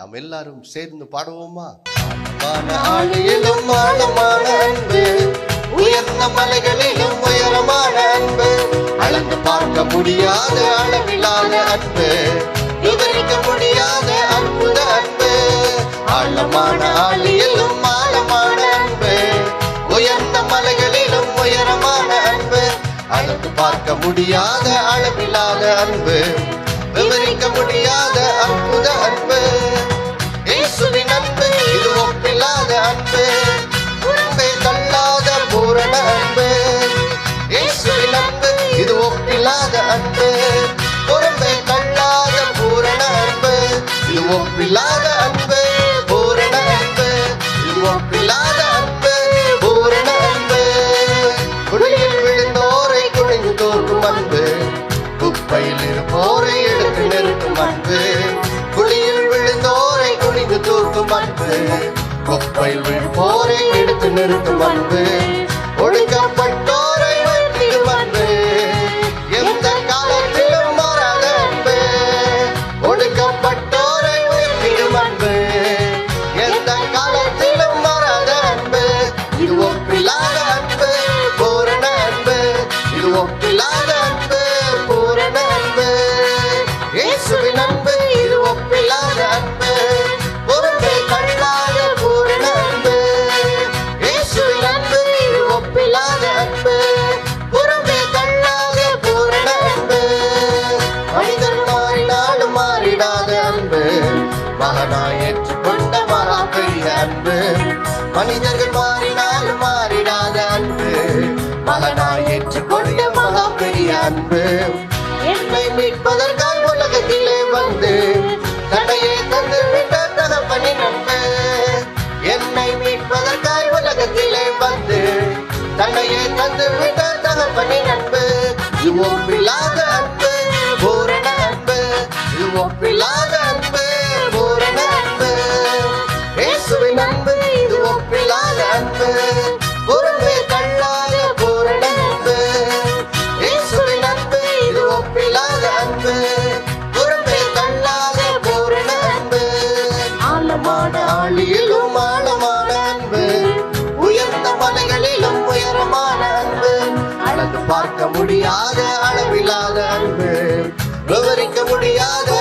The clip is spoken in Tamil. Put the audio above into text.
நாம் எல்லாரும் சேர்ந்து பாடுவோமா? ஆழியிலும் அன்பு உயர்ந்த மலைகளிலும் உயரமான அன்பு அளந்து பார்க்க முடியாத அளவிலான அன்பு விவரிக்க முடியாத அற்புத அன்பு ஆழமான ஆளியிலும் ஆழமான அன்பு உயர்ந்த மலைகளிலும் உயரமான அன்பு அளந்து பார்க்க முடியாத அளவிலான அன்பு விவரிக்க முடியாத அற்புத அன்பு. தூக்கும் குப்பையில் விழுப்போரை எடுத்து நிறுத்தும் அன்பு. ஒடுக்கப்பட்டோரை வெற்றிடும் அன்பு. எந்த காலத்திலும் மாறாத அன்பு. ஒடுக்கப்பட்டோரை உயர்த்திடும் அன்பு. எந்த காலத்திலும் மாறாத அன்பு. இது ஒப்பில்லாத அன்பு பூரண அன்பு. இது ஒப்பில்லாத அன்பு பூரண அன்பு. இயேசுவின் அன்பு. அன்பு. மனிதர்கள் மாறினாலும் மாறிடாத அன்பு. மகனாய் ஏற்றுக்கொண்ட மகா பெரிய அன்பு. என்னை மீட்பதற்காக உலகத்திலே வந்து தடையை தந்து விட்டார் தகப்பனி நண்பு என்னை மீட்பதற்காய் உலகத்திலே வந்து தடையை தந்து விட்டார் தகப்பனி நண்பு இவ்வும் இல்லாத நண்பு பொறுப்பு நண்பு இயேசுவின் அன்பு அன்பு. பொறுப்பு தள்ளாத போராட அன்பு அன்பு. உயர்ந்த மலைகளிலும் உயரமான அன்பு. அளந்து பார்க்க முடியாத அளவில்லாத அன்பு. விவரிக்க முடியாத